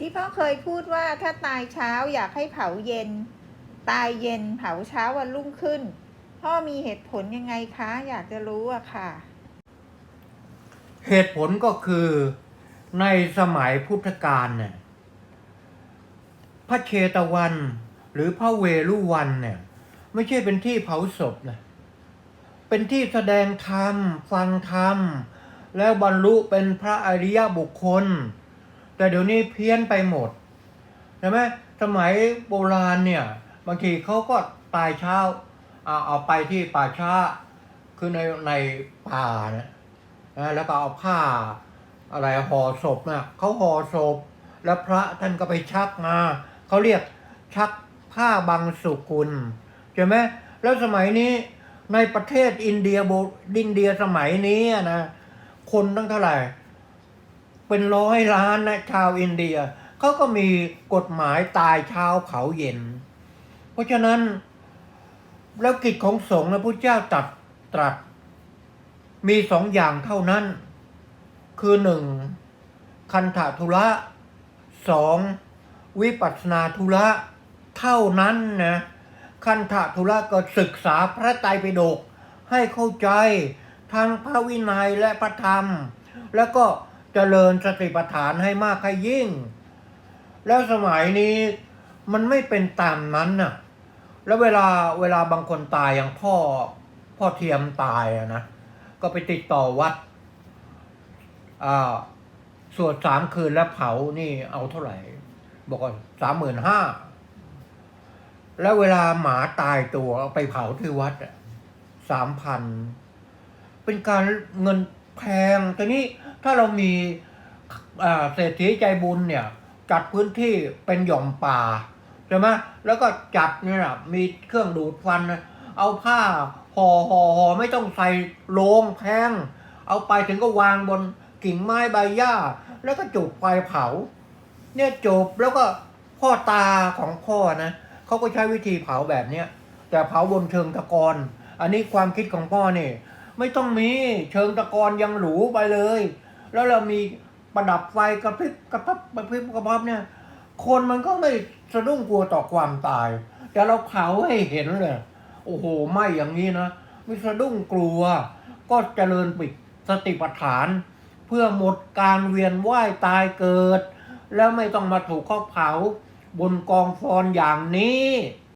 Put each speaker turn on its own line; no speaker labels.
ที่พ่อเคยพูดว่าถ้าตายเช้าอยากให้เผาเย็น ตายเย็นเผาเช้าวันรุ่งขึ้น พ่อมีเหตุผลยังไงคะ อยากจะรู้อะค่ะ
เหตุผลก็คือในสมัยพุทธกาลเนี่ยพระเชตวัน หรือพระเวรุวันเนี่ย ไม่ใช่เป็นที่เผาศพนะเป็นที่แสดงธรรม ฟังธรรม แล้วบรรลุเป็นพระอริยบุคคล แต่เดี๋ยวนี้เพี้ยนไปหมดใช่ไหมสมัยโบราณเนี่ยบางทีเขาก็ตายเช้าเอาเอาไปที่ป่าช้าคือในในป่านะแล้วก็เอาผ้าอะไรห่อศพนะเขาห่อศพ แล้วพระท่านก็ไปชักมาเขาเรียกชักผ้าบางสุกุลใช่ไหมแล้วสมัยนี้ในประเทศอินเดียโบอินเดียสมัยนี้นะคนตั้งเท่าไหร่ เป็นร้อยล้านนะชาวอินเดียเขาก็มีกฎหมายตายเช้าเผาเย็น เพราะฉะนั้นแล้วกิจของสงฆ์นะพระเจ้าตรัสตรัส มีสองอย่างเท่านั้น คือหนึ่งคันธทุระสองวิปัสสนาธุระเท่านั้นนะคันธทุระก็ศึกษาพระไตรปิฎกให้เข้าใจทั้งพระวินัยและพระธรรม แล้วก็ เจริญสติปัฏฐานให้มากให้ยิ่ง แล้วสมัยนี้มันไม่เป็นตามนั้นน่ะ แล้วเวลาเวลาบางคนตายอย่างพ่อพ่อเทียมตายอะนะ ก็ไปติดต่อวัดอ่าสวดสามคืนแล้วเผานี่เอาเท่าไหร่ บอกว่าสามหมื่นห้าแล้วเวลาหมาตายตัวเอาไปเผาที่วัดสามพันเป็นการเงินแพงแต่นี้ ถ้าเรามีเศรษฐีใจบุญเนี่ย จัดพื้นที่เป็นหย่อมป่าใช่ไหมแล้วก็จัดเนี่ยมีเครื่องดูดฟัน เอาผ้าห่อห่อห่อไม่ต้องใส่โลงแพงเอาไปถึงก็วางบนกิ่งไม้ใบหญ้า แล้วก็จุดไฟเผา เนี่ยจบแล้วก็พ่อตาของพ่อนะเขาก็ใช้วิธีเผาแบบเนี้ยแต่เผาบนเชิงตะกอนอันนี้ความคิดของพ่อเนี่ยไม่ต้องมีเชิงตะกอนยังหรูไปเลย แล้วเรามีประดับไฟกระพริบกระพับกระพริบกระพับเนี่ย คนมันก็ไม่สะดุ้งกลัวต่อความตาย แต่เราเผาให้เห็นเลย โอ้โหไหม่อย่างนี้นะไม่สะดุ้งกลัว ก็เจริญปิดสติปัฏฐาน เพื่อหมดการเวียนว่ายตายเกิด แล้วไม่ต้องมาถูกเขาเผาบนกองฟอนอย่างนี้